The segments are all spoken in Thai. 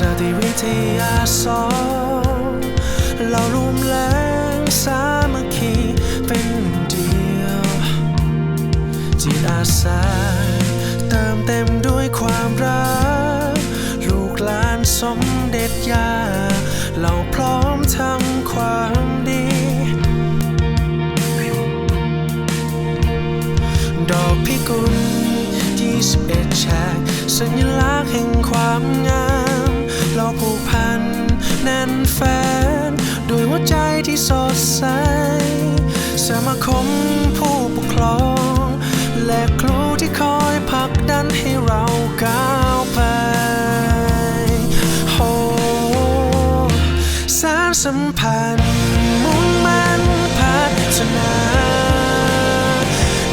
สติวิทยาสองเรารวมแรงสามัคคีเป็นเดียว จิตอาสาเติมเต็มด้วยความรัก ลูกหลานสมเด็จยา เราพร้อมทำความดี ดอกพิกุล21แฉกสัญลักษณ์แห่งความงาม เราผูกพันแน่นแฟนด้วยหัวใจที่สดใสสมาคมผู้ปกครอง และครูที่คอยผลักดันให้เราก้าวไปโอ้สารสัมพันธ์มุ่งมั่นพัฒนา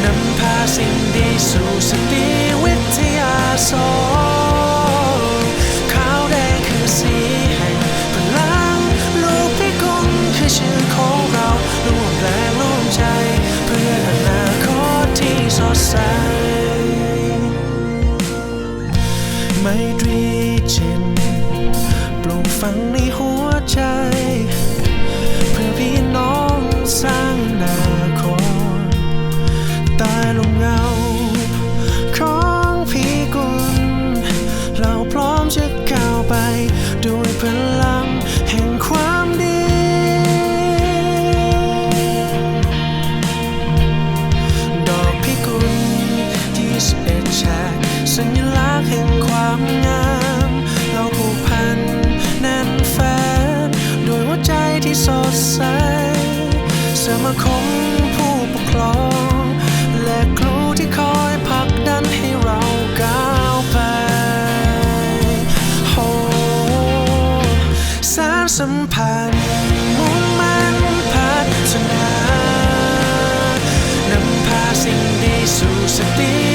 นำพาสิ่งดีสู่สติวิ แห่งความงาม เราผูกพันแน่นแฟนด้วยหัวใจที่สดใสสมาคมผู้ปกครอง และครูที่คอยผลักดันให้เราก้าวไปโอ้สารสัมพันธ์มุ่งมั่นพัฒนานำพาสิ่งดีสู่สติ